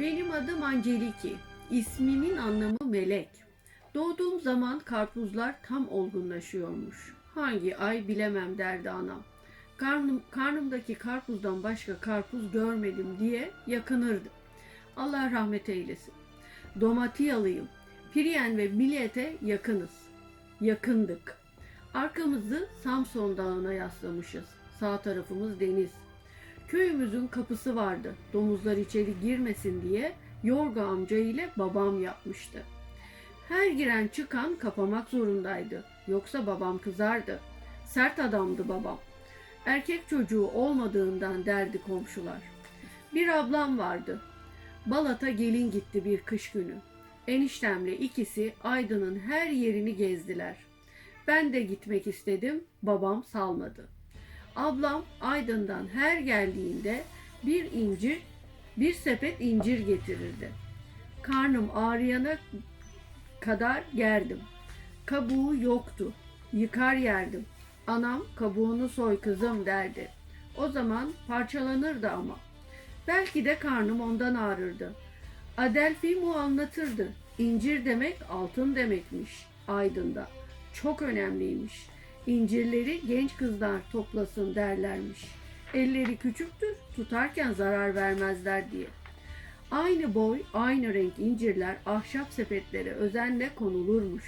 Benim adım Angeliki. İsmimin anlamı melek. Doğduğum zaman karpuzlar tam olgunlaşıyormuş. Hangi ay bilemem derdi anam. Karnım, karnımdaki karpuzdan başka karpuz görmedim diye yakınırdı. Allah rahmet eylesin. Domatiyalıyım. Priyen ve Milet'e yakınız. Yakındık. Arkamızı Samson Dağı'na yaslamışız. Sağ tarafımız deniz. Köyümüzün kapısı vardı. Domuzlar içeri girmesin diye Yorga amca ile babam yapmıştı. Her giren çıkan kapamak zorundaydı. Yoksa babam kızardı. Sert adamdı babam. Erkek çocuğu olmadığından derdi komşular. Bir ablam vardı. Balat'a gelin gitti bir kış günü. Eniştemle ikisi Aydın'ın her yerini gezdiler. Ben de gitmek istedim, babam salmadı. Ablam Aydın'dan her geldiğinde bir incir, bir sepet incir getirirdi. Karnım ağrıyana kadar gerdim. Kabuğu yoktu. Yıkar yerdim. Anam kabuğunu soy kızım derdi. O zaman parçalanırdı ama. Belki de karnım ondan ağrırdı. Adelfimu anlatırdı. İncir demek altın demekmiş Aydın'da. Çok önemliymiş. İncirleri genç kızlar toplasın derlermiş. Elleri küçüktür, tutarken zarar vermezler diye. Aynı boy, aynı renk incirler ahşap sepetlere özenle konulurmuş.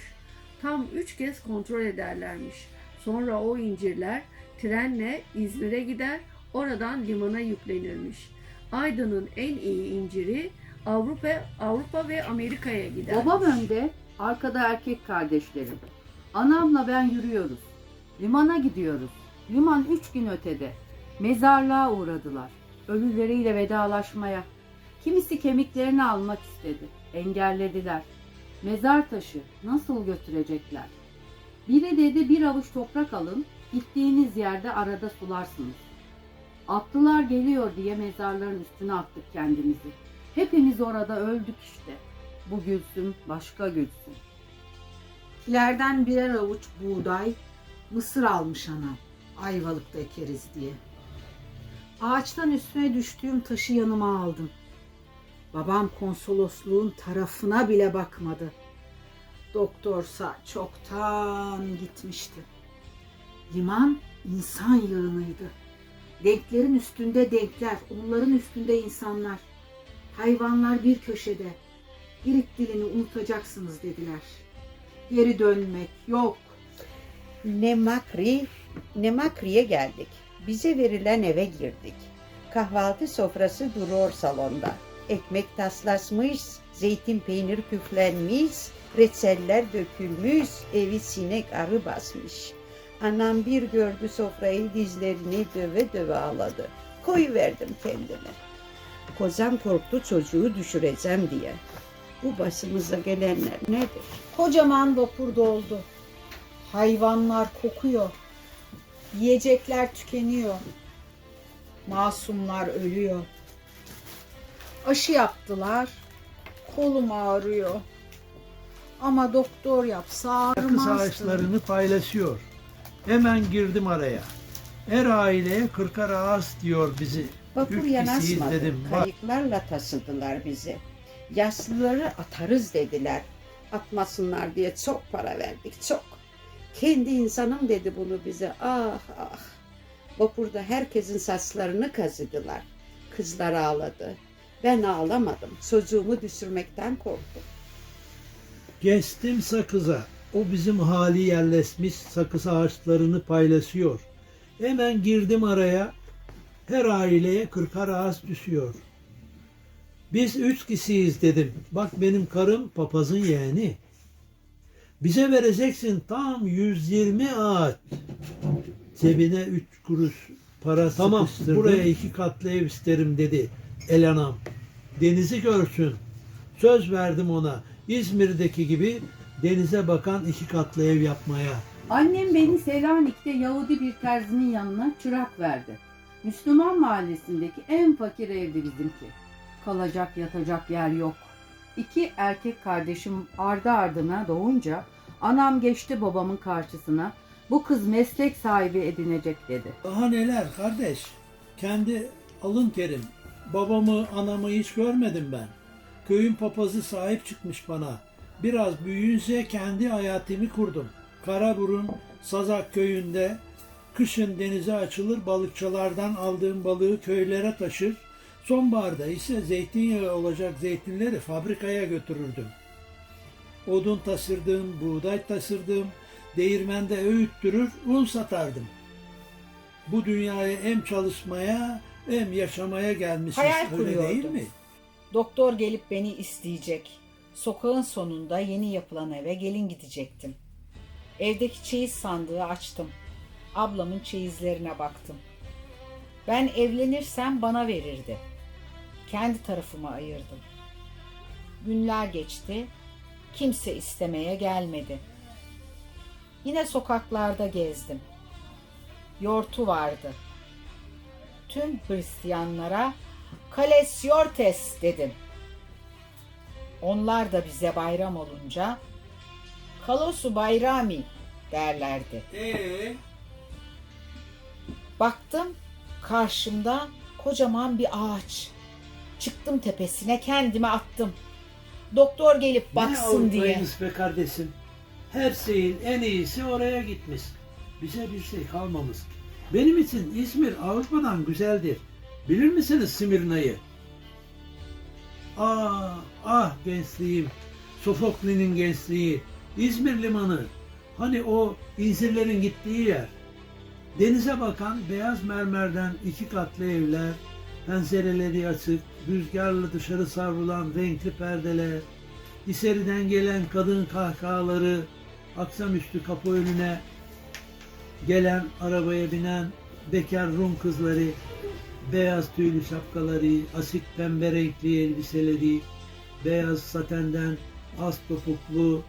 Tam üç kez kontrol ederlermiş. Sonra o incirler trenle İzmir'e gider, oradan limana yüklenirmiş. Aydın'ın en iyi inciri Avrupa, Avrupa ve Amerika'ya gider. Babam önde, arkada erkek kardeşlerim. Anamla ben yürüyoruz. Limana gidiyoruz. Liman üç gün ötede. Mezarlığa uğradılar. Ölüleriyle vedalaşmaya. Kimisi kemiklerini almak istedi. Engellediler. Mezar taşı nasıl götürecekler? Biri dedi bir avuç toprak alın, gittiğiniz yerde arada sularsınız. Atlılar geliyor diye mezarların üstüne attık kendimizi. Hepimiz orada öldük işte. Bu gülsün, başka gülsün. Kilerden birer avuç buğday, mısır almış anam. Ayvalık'ta ekeriz diye. Ağaçtan üstüne düştüğüm taşı yanıma aldım. Babam konsolosluğun tarafına bile bakmadı. Doktorsa çoktan gitmişti. Liman insan yığınıydı. Denklerin üstünde denkler, onların üstünde insanlar. Hayvanlar bir köşede. Girit dilini unutacaksınız dediler. Geri dönmek yok. Ne Makri ne Makri'ye geldik. Bize verilen eve girdik. Kahvaltı sofrası duruyor salonda. Ekmek taslasmış, zeytin peynir küflenmiş, reçeller dökülmüş, evi sinek arı basmış. Anam bir gördü sofrayı dizlerini döve döve ağladı. Koy verdim kendime. Kozam korktu çocuğu düşüreceğim diye. Bu başımıza gelenler nedir? Kocaman vapur doldu. Hayvanlar kokuyor. Yiyecekler tükeniyor. Masumlar ölüyor. Aşı yaptılar. Kolum ağrıyor. Ama doktor yapsa ağrımazdı. ağaçlarını paylaşıyor. Hemen girdim araya. Her aileye kırkar ağaç diyor bizi. Vapur yanaşmadı. dedim. Kayıklarla taşıdılar bizi. Yaşlıları atarız dediler. Atmasınlar diye çok para verdik çok. Kendi insanım dedi bunu bize. Ah ah. Vapurda herkesin saçlarını kazıdılar. Kızlar ağladı. Ben ağlamadım. Çocuğumu düşürmekten korktum. geçtim sakıza. O bizim hali yerleşmiş sakız ağaçlarını paylaşıyor. Hemen girdim araya. Her aileye kırkar ağaç düşüyor. Biz üç kişiyiz dedim. Bak benim karım papazın yeğeni. Bize vereceksin tam 120 ağaç. Cebine üç kuruş para tamam, buraya iki katlı ev isterim dedi Elanam. Denizi görsün. Söz verdim ona. İzmir'deki gibi denize bakan iki katlı ev yapmaya. Annem beni Selanik'te Yahudi bir terzinin yanına çırak verdi. Müslüman mahallesindeki en fakir evdi bizimki. Kalacak yatacak yer yok. İki erkek kardeşim ardı ardına doğunca anam geçti babamın karşısına. Bu kız meslek sahibi edinecek dedi. Daha neler kardeş? Kendi alın terim. Babamı, anamı hiç görmedim ben. Köyün papazı sahip çıkmış bana. Biraz büyüyünce kendi hayatımı kurdum. Karaburun Sazak köyünde kışın denize açılır balıkçılardan aldığım balığı köylere taşır. Sonbaharda ise zeytinyağı olacak zeytinleri fabrikaya götürürdüm. Odun tasırdım, buğday tasırdım, değirmende öğüttürür, un satardım. Bu dünyaya hem çalışmaya hem yaşamaya gelmişiz Hayal öyle değil kuruyordum. mi? Doktor gelip beni isteyecek. Sokağın sonunda yeni yapılan eve gelin gidecektim. Evdeki çeyiz sandığı açtım. Ablamın çeyizlerine baktım. Ben evlenirsem bana verirdi. Kendi tarafıma ayırdım. Günler geçti. Kimse istemeye gelmedi. Yine sokaklarda gezdim. Yortu vardı. Tüm Hristiyanlara Kales Yortes dedim. Onlar da bize bayram olunca Kalosu Bayrami derlerdi. Ee, Baktım karşımda kocaman bir ağaç. Çıktım tepesine kendime attım. Doktor gelip baksın ne diye. Avrupa'yız be kardeşim. Her şeyin en iyisi oraya gitmiş. Bize bir şey kalmamış. Benim için İzmir Avrupa'dan güzeldir. Bilir misiniz Simirna'yı? Ah, ah gençliğim. Sofokli'nin gençliği. İzmir limanı. Hani o incirlerin gittiği yer. Denize bakan beyaz mermerden iki katlı evler, pencereleri açık, rüzgarla dışarı savrulan renkli perdeler, İçeriden gelen kadın kahkahaları, akşamüstü kapı önüne gelen arabaya binen bekar Rum kızları, beyaz tüylü şapkaları, asik pembe renkli elbiseleri, beyaz satenden az topuklu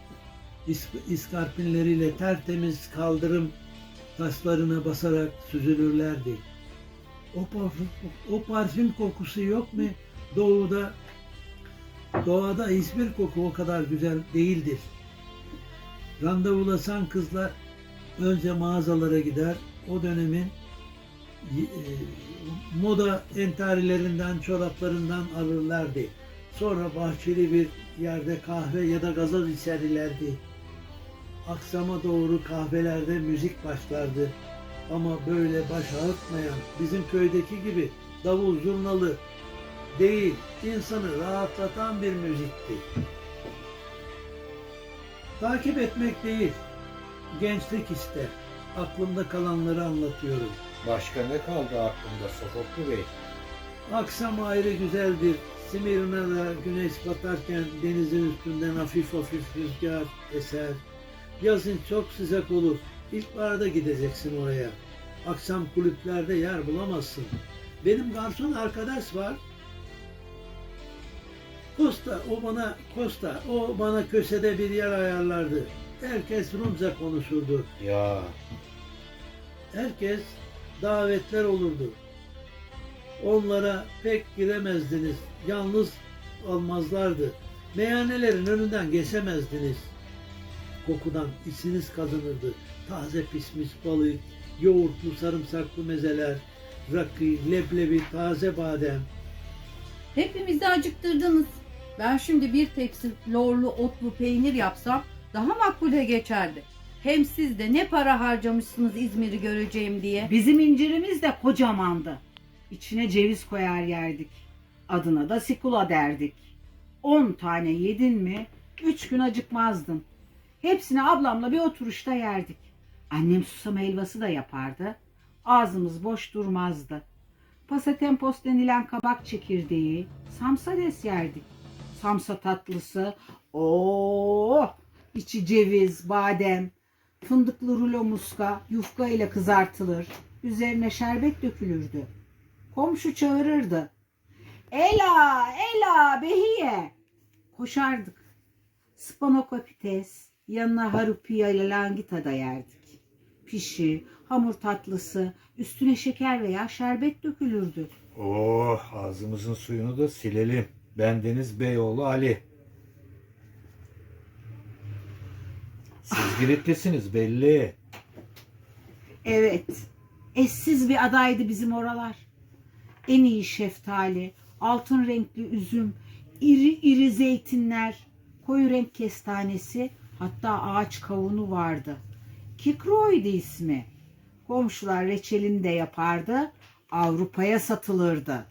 is- iskarpinleriyle tertemiz kaldırım taşlarına basarak süzülürlerdi. O parfüm, o parfüm kokusu yok mu doğuda Doğada hiçbir koku o kadar güzel değildir. Randevulasan kızlar önce mağazalara gider. O dönemin e, moda entarilerinden, çoraplarından alırlardı. Sonra bahçeli bir yerde kahve ya da gazoz içerlerdi. Akşama doğru kahvelerde müzik başlardı. Ama böyle baş ağrıtmayan, bizim köydeki gibi davul zurnalı değil, insanı rahatlatan bir müzikti. Takip etmek değil, gençlik işte. Aklımda kalanları anlatıyorum. Başka ne kaldı aklında Sofoklu Bey? Akşam ayrı güzeldir. Simirna'da güneş batarken denizin üstünden hafif hafif rüzgar eser. Yazın çok sıcak olur. İlkbaharda gideceksin oraya. Akşam kulüplerde yer bulamazsın. Benim garson arkadaş var. Costa, o bana Costa, o bana köşede bir yer ayarlardı. Herkes Rumca konuşurdu. Ya Herkes davetler olurdu. Onlara pek giremezdiniz. Yalnız almazlardı. Meyhanelerin önünden geçemezdiniz. Kokudan içiniz kazınırdı. Taze pişmiş balık, yoğurtlu sarımsaklı mezeler, rakı, leblebi, taze badem. Hepimizi acıktırdınız. Ben şimdi bir tepsi lorlu otlu peynir yapsam daha makbule geçerdi. Hem siz de ne para harcamışsınız İzmir'i göreceğim diye. Bizim incirimiz de kocamandı. İçine ceviz koyar yerdik. Adına da sikula derdik. On tane yedin mi üç gün acıkmazdın. Hepsini ablamla bir oturuşta yerdik. Annem susam helvası da yapardı. Ağzımız boş durmazdı. Pasatempos denilen kabak çekirdeği, samsades yerdik. Samsa tatlısı, o içi ceviz, badem, fındıklı rulo muska yufka ile kızartılır. Üzerine şerbet dökülürdü. Komşu çağırırdı. Ela, Ela, Behiye. Koşardık. Spanokopites, yanına harupiya ile langita da yerdik. Pişi, hamur tatlısı, üstüne şeker veya şerbet dökülürdü. oh ağzımızın suyunu da silelim. Bendeniz Beyoğlu Ali. Siz Giritlisiniz belli. Evet, eşsiz bir adaydı bizim oralar. En iyi şeftali, altın renkli üzüm, iri iri zeytinler, koyu renk kestanesi, hatta ağaç kavunu vardı. Kikroydu ismi. Komşular reçelini de yapardı, Avrupa'ya satılırdı.